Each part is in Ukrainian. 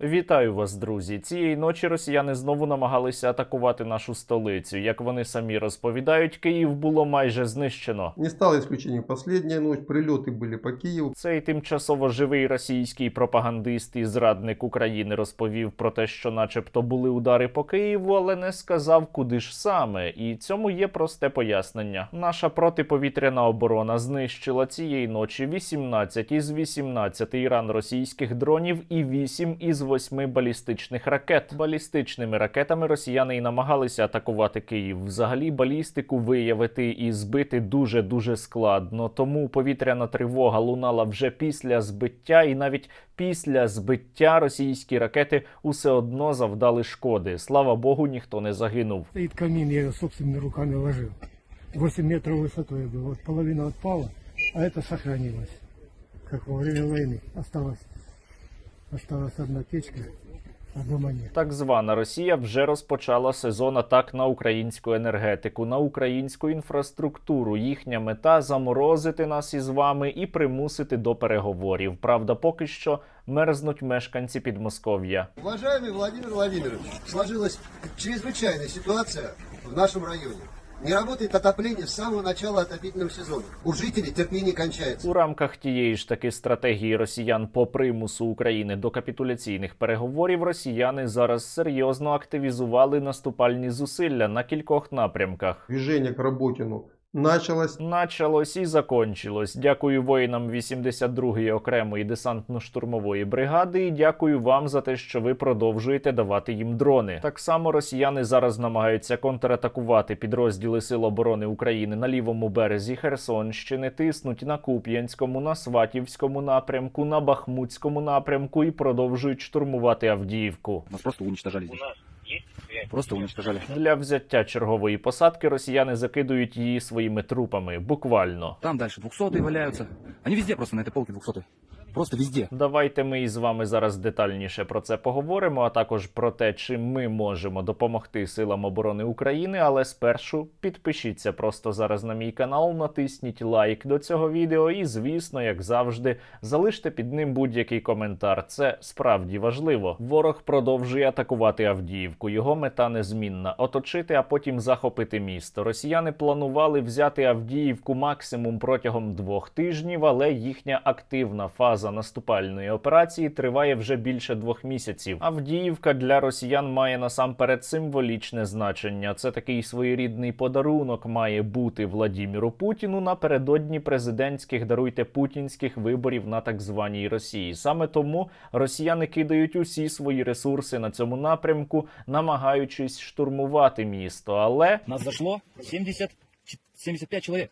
Вітаю вас, друзі. Цієї ночі росіяни знову намагалися атакувати нашу столицю. Як вони самі розповідають, Київ було майже знищено. Не стало исключением последняя ночь. Прилеты были по Киеву. Цей тимчасово живий російський пропагандист і зрадник України розповів про те, що, начебто, були удари по Києву, але не сказав, куди ж саме. І цьому є просте пояснення. Наша протиповітряна оборона знищила цієї ночі 18 із 18 іран російських дронів і 8 із 8 балістичних ракет. Балістичними ракетами росіяни і намагалися атакувати Київ. Взагалі балістику виявити і збити дуже дуже складно. Тому повітряна тривога лунала вже після збиття, і навіть після збиття російські ракети усе одно завдали шкоди. Слава Богу, ніхто не загинув. Стоит камин, я ее собственными руками ложил. 8 метров высотой был. Вот половина отпала, а это сохранилось. Как во время войны. Осталось, осталась одна печка, а дома. Так звана Росія вже розпочала сезон атак на українську енергетику, на українську інфраструктуру. Їхня мета заморозити нас із вами і примусити до переговорів. Правда, поки що мерзнуть мешканці Підмосков'я. Уважаемый Владимир Владимирович, сложилась чрезвычайная ситуация в нашем районе. Не работает отопление с самого начала отопительного сезона. У жителей терпение кончается. У рамках тієї ж таки стратегії росіян по примусу України до капітуляційних переговорів росіяни зараз серйозно активізували наступальні зусилля на кількох напрямках. Движення к Работину началось. Началось і закончилось. Дякую воїнам 82-ї окремої десантно-штурмової бригади. І дякую вам за те, що ви продовжуєте давати їм дрони. Так само росіяни зараз намагаються контратакувати підрозділи Сил оборони України на лівому березі Херсонщини, тиснуть на Куп'янському, на Сватівському напрямку, на Бахмутському напрямку і продовжують штурмувати Авдіївку. Нас просто уничтожали здесь Просто уничтожали. Для взяття чергової посадки росіяни закидують її своїми трупами, буквально. Там дальше двухсотые валяются. Они везде просто на этой полке двухсотые. Просто везде. Давайте ми із вами зараз детальніше про це поговоримо, а також про те, чим ми можемо допомогти силам оборони України. Але спершу підпишіться просто зараз на мій канал, натисніть лайк до цього відео, і, звісно, як завжди, залиште під ним будь-який коментар. Це справді важливо. Ворог продовжує атакувати Авдіївку. Його мета незмінна оточити, а потім захопити місто. Росіяни планували взяти Авдіївку максимум протягом двох тижнів, але їхня активна фаза наступальної операції триває вже більше двох місяців. Авдіївка для росіян має насамперед символічне значення. Це такий своєрідний подарунок має бути Владіміру Путіну напередодні президентських даруйте путінських виборів на так званій Росії. Саме тому росіяни кидають усі свої ресурси на цьому напрямку, намагаючись штурмувати місто. Але Нас зашло 70, ч- 75 человек.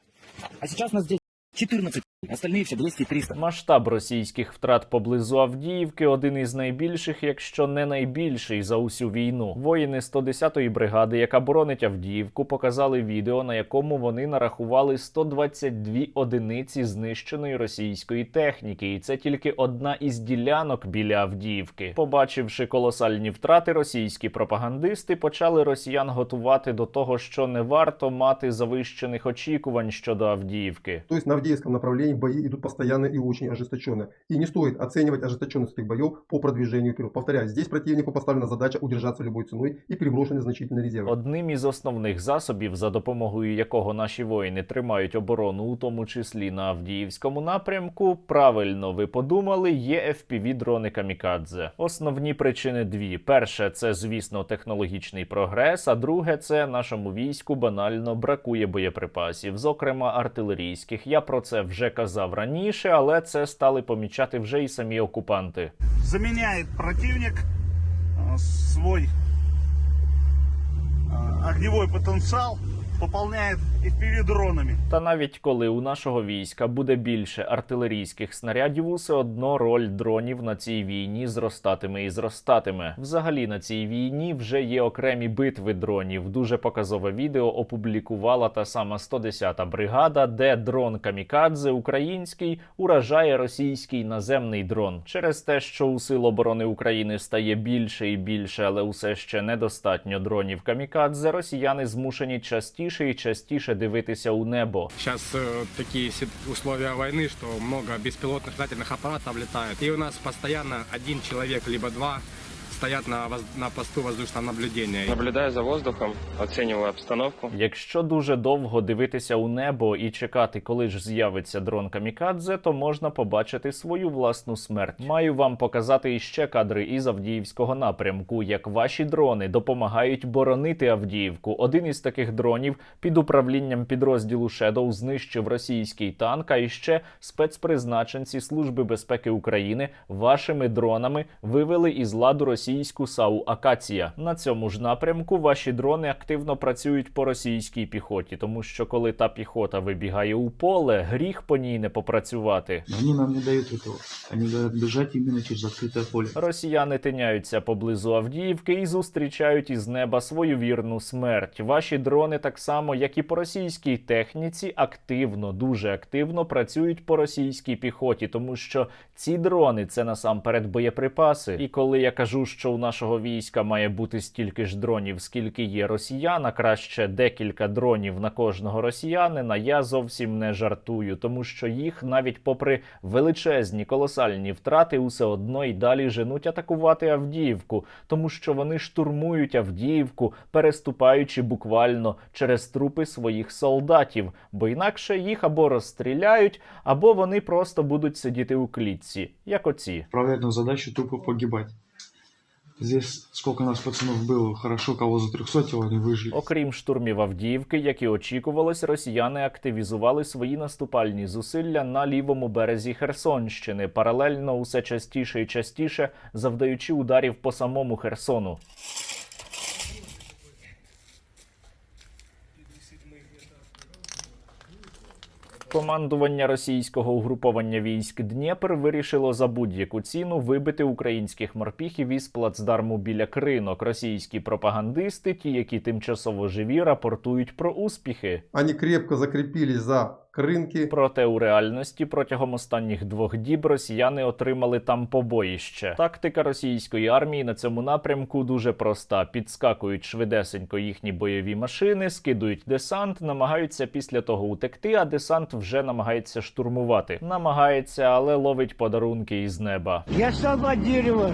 А сейчас нас здесь 14. Остальные все 200-300. Масштаб російських втрат поблизу Авдіївки один із найбільших, якщо не найбільший за усю війну. Воїни 110-ї бригади, яка боронить Авдіївку, показали відео, на якому вони нарахували 122 одиниці знищеної російської техніки, і це тільки одна із ділянок біля Авдіївки. Побачивши колосальні втрати, російські пропагандисти почали росіян готувати до того, що не варто мати завищених очікувань щодо Авдіївки. То есть на Авдеевском направлении бои идут постоянно и очень ожесточенно. И не стоит оценивать ожесточенность этих боев по продвижению вперед. Повторяю, здесь противнику поставлена задача удержаться любой ценой и переброшены значительные резервы. Одним із основних засобів, за допомогою якого наші воїни тримають оборону, у тому числі на Авдіївському напрямку, правильно ви подумали, є fpv дрони камікадзе. Основні причини дві: перше, це звісно технологічний прогрес. А друге, це нашому війську банально бракує боєприпасів, зокрема артилерійських. Я про це вже казав раніше, але це стали помічати вже і самі окупанти. Заміняє противник свій свой э, пополняет FPV дронами. Та навіть коли у нашого війська буде більше артилерійських снарядів, усе одно роль дронів на цій війні зростатиме і зростатиме. Взагалі на цій війні вже є окремі битви дронів. Дуже показове відео опублікувала та сама 110-та бригада, де дрон камікадзе український уражає російський наземний дрон. Через те, що у сил оборони України стає більше і більше, але усе ще недостатньо дронів камікадзе. Росіяни змушені частіше частіше і частіше дивитися у небо. Сейчас э, такие си- условия войны, что много беспилотных летательных аппаратов летает. И у нас постоянно один человек, либо два стоят на, воз- на посту воздушного наблюдения. Наблюдаю за воздухом, оцениваю обстановку. Якщо дуже довго дивитися у небо і чекати, коли ж з'явиться дрон камікадзе, то можна побачити свою власну смерть. Маю вам показати іще кадри із Авдіївського напрямку, як ваші дрони допомагають боронити Авдіївку. Один із таких дронів під управлінням підрозділу Shadow знищив російський танк, а іще спецпризначенці Служби безпеки України вашими дронами вивели із ладу російську САУ Акація. На цьому ж напрямку ваші дрони активно працюють по російській піхоті, тому що коли та піхота вибігає у поле, гріх по ній не попрацювати. Они нам не дают этого. Они говорят бежать именно через открытое поле. Росіяни тиняються поблизу Авдіївки і зустрічають із неба свою вірну смерть. Ваші дрони, так само як і по російській техніці, активно, дуже активно працюють по російській піхоті, тому що ці дрони це насамперед боєприпаси. І коли я кажу, що у нашого війська має бути стільки ж дронів, скільки є росіян, а краще декілька дронів на кожного росіянина, я зовсім не жартую, тому що їх навіть попри величезні колосальні втрати, усе одно й далі женуть атакувати Авдіївку, тому що вони штурмують Авдіївку, переступаючи буквально через трупи своїх солдатів, бо інакше їх або розстріляють, або вони просто будуть сидіти у клітці, як оці. Отправляют задачу тупо погибать. Здесь сколько нас пацанов було, хорошо кого за 300 вони вижили. Окрім штурмів Авдіївки, як і очікувалось, росіяни активізували свої наступальні зусилля на лівому березі Херсонщини, паралельно усе частіше і частіше завдаючи ударів по самому Херсону. Командування російського угруповання військ Дніпр вирішило за будь-яку ціну вибити українських морпіхів із плацдарму біля кринок. Російські пропагандисти, ті, які тимчасово живі, рапортують про успіхи. ані крепко закрепились за рынки. Проте у реальності протягом останніх двох діб росіяни отримали там побоїще. Тактика російської армії на цьому напрямку дуже проста: підскакують швидесенько їхні бойові машини, скидують десант, намагаються після того утекти, а десант вже намагається штурмувати. Намагається, але ловить подарунки із неба. Я сам от дерева.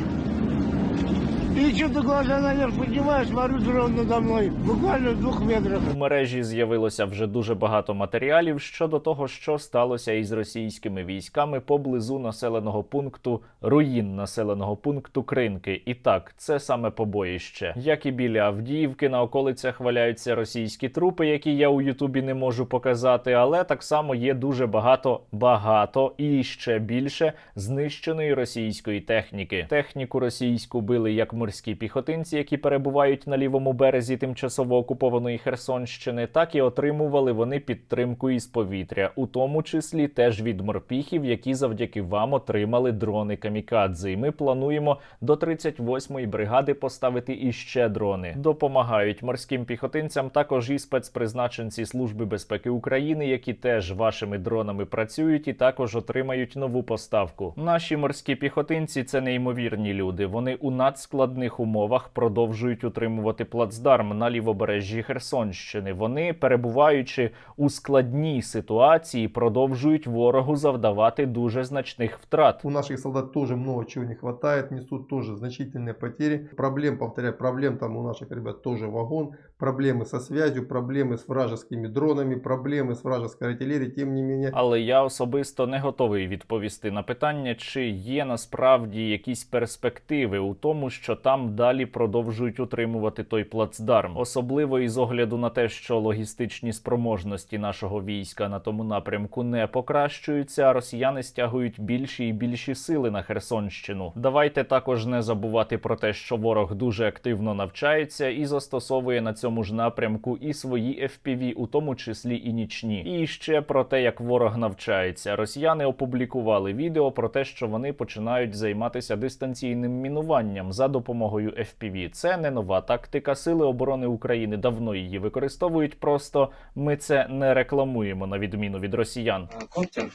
И что-то глаза наверх поднимаю, смотрю, дрон надо мной. Буквально в двух метрах. У мережі з'явилося вже дуже багато матеріалів щодо того, що сталося із російськими військами поблизу населеного пункту руїн населеного пункту Кринки. І так, це саме побоїще. Як і біля Авдіївки на околицях валяються російські трупи, які я у Ютубі не можу показати, але так само є дуже багато, багато і ще більше знищеної російської техніки. Техніку російську били як морські піхотинці, які перебувають на лівому березі тимчасово окупованої Херсонщини, так і отримували вони підтримку із повітря, у тому числі теж від морпіхів, які завдяки вам отримали дрони камікадзе. І ми плануємо до 38-ї бригади поставити іще дрони. Допомагають морським піхотинцям також і спецпризначенці Служби безпеки України, які теж вашими дронами працюють і також отримають нову поставку. Наші морські піхотинці це неймовірні люди. Вони у надскладних умовах продовжують утримувати плацдарм на лівобережжі Херсонщини. Вони, перебуваючи у складній ситуації, продовжують ворогу завдавати дуже значних втрат. У наших солдат тоже много чего не хватает, несут тоже значительные потери. Проблем, повторяю, проблем там у наших ребят тоже вагон. Проблемы со связью, проблемы с вражескими дронами, проблемы с вражеской артиллерией. Тем не менее, Але я особисто не готовий відповісти на питання, чи є насправді якісь перспективи у тому, що там далі продовжують утримувати той плацдарм, особливо із огляду на те, що логістичні спроможності нашого війська на тому напрямку не покращуються, а росіяни стягують більші і більші сили на Херсонщину. Давайте також не забувати про те, що ворог дуже активно навчається і застосовує на цьому ж напрямку і свої FPV, у тому числі і нічні. І ще про те, як ворог навчається. Росіяни опублікували відео про те, що вони починають займатися дистанційним мінуванням за допомогою FPV. Це не нова тактика. Сили оборони України давно її використовують. Просто ми це не рекламуємо на відміну від росіян. Коптер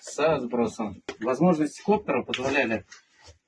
з збросом. Можливість коптера позволяли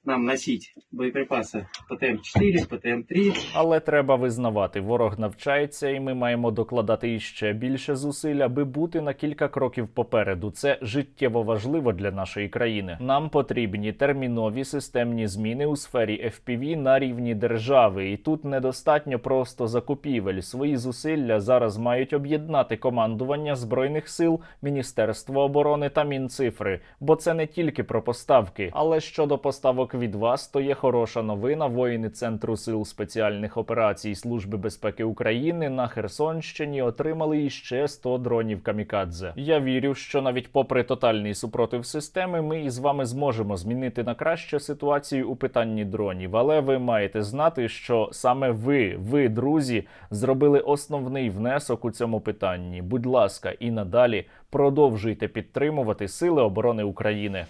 нам носить боеприпасы ПТМ-4, ПТМ-3. Але треба визнавати, ворог навчається, і ми маємо докладати іще більше зусиль, аби бути на кілька кроків попереду. Це життєво важливо для нашої країни. Нам потрібні термінові системні зміни у сфері FPV на рівні держави, і тут недостатньо просто закупівель. Свої зусилля зараз мають об'єднати командування збройних сил, Міністерство оборони та Мінцифри, бо це не тільки про поставки. Але щодо поставок від вас, то є хороша новина. Воїни Центру сил спеціальних операцій Служби безпеки України на Херсонщині отримали іще 100 дронів камікадзе. Я вірю, що навіть попри тотальний супротив системи, ми із вами зможемо змінити на краще ситуацію у питанні дронів. Але ви маєте знати, що саме ви, ви, друзі, зробили основний внесок у цьому питанні. Будь ласка, і надалі продовжуйте підтримувати Сили оборони України.